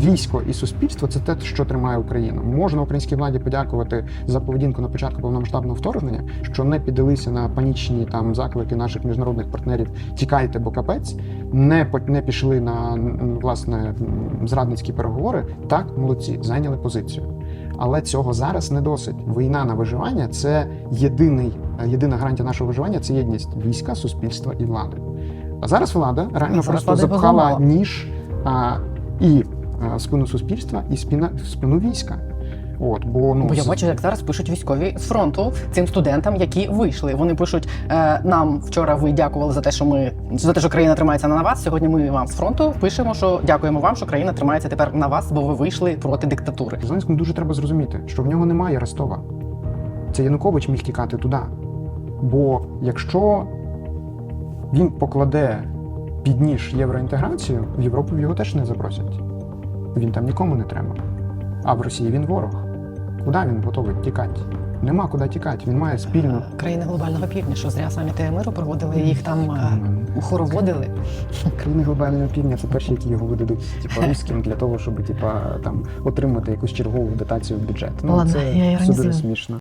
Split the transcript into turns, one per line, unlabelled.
військо і суспільство це те, що тримає Україну. Можна українській владі подякувати за поведінку на початку повномасштабного вторгнення, що не піддалися на панічні там заклики наших міжнародних партнерів тікайте, бо капець, не не пішли на власне зрадницькі переговори. Так, молодці, зайняли позицію. Але цього зараз не досить. Війна на виживання це єдиний, єдина гарантія нашого виживання це єдність війська, суспільства і влади. А зараз влада реально просто запхала ніж а, і спину суспільства, і спина, в спину війська. От, бо ну
Бо я бачу, як зараз пишуть військові з фронту цим студентам, які вийшли. Вони пишуть е, нам вчора. Ви дякували за те, що ми за те, що країна тримається на вас. Сьогодні ми вам з фронту пишемо, що дякуємо вам, що країна тримається тепер на вас, бо ви вийшли проти диктатури.
Зеленському дуже треба зрозуміти, що в нього немає Ростова. Це Янукович міг тікати туди. Бо якщо він покладе під ніж євроінтеграцію, в Європу його теж не запросять. Він там нікому не треба. А в Росії він ворог. Куди він готовий тікати? Нема куди тікати. Він має спільну.
Країни глобального півдня, що зря саміти миру проводили, їх там е, хороводили.
Країни глобального півдня це перші, які його видадуть типу, руським для того, щоб типу, там отримати якусь чергову дотацію в бюджет. Ну
Ладно,
це
я
все дуже смішно.